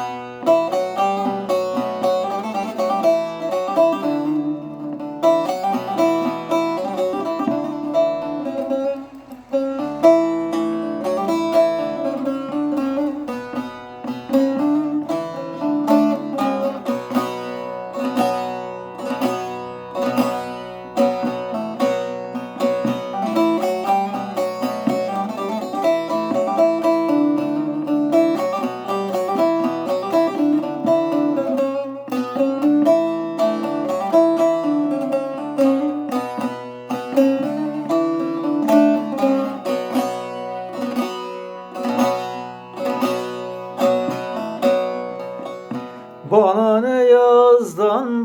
Bana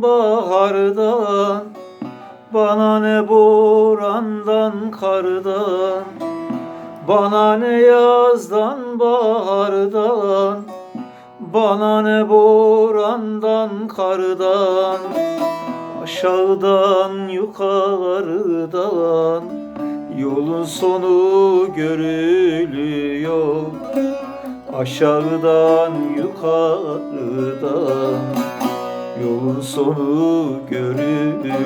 bahardan Bana ne borandan kardan Bana ne yazdan bahardan Bana ne borandan kardan. Aşağıdan yukarıdan Yolun sonu görülüyor. Aşağıdan yukarıdan Yolun sonu görülüyor.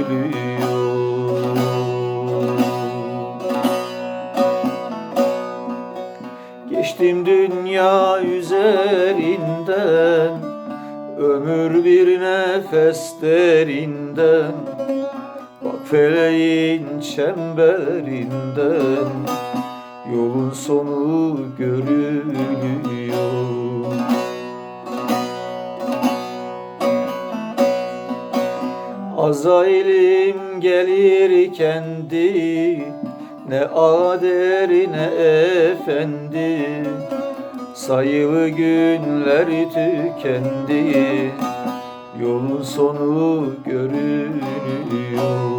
Geçtim dünya üzerinden Ömür bir nefes derinden Bak feleğin çemberinden Yolun sonu görülüyor Azailim gelir kendi. Ne ader ne efendi. Sayılı günler tükendi. Yolun sonu görünüyor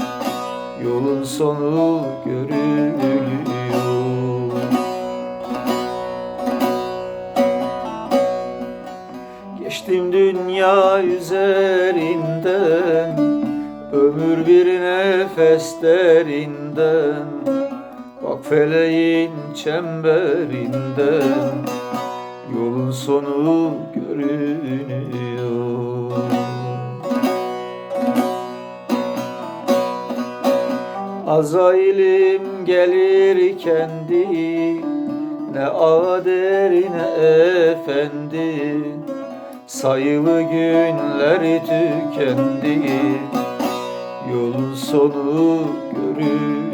Yolun sonu görülüyor. Geçtim dünya üzerinden Ömür bir nefes derinden Bak feleğin çemberinden Yolun sonu görünüyor Azailim gelir kendi Ne ader ne efendi. Sayılı günler tükendi Yolun sonu görünüyor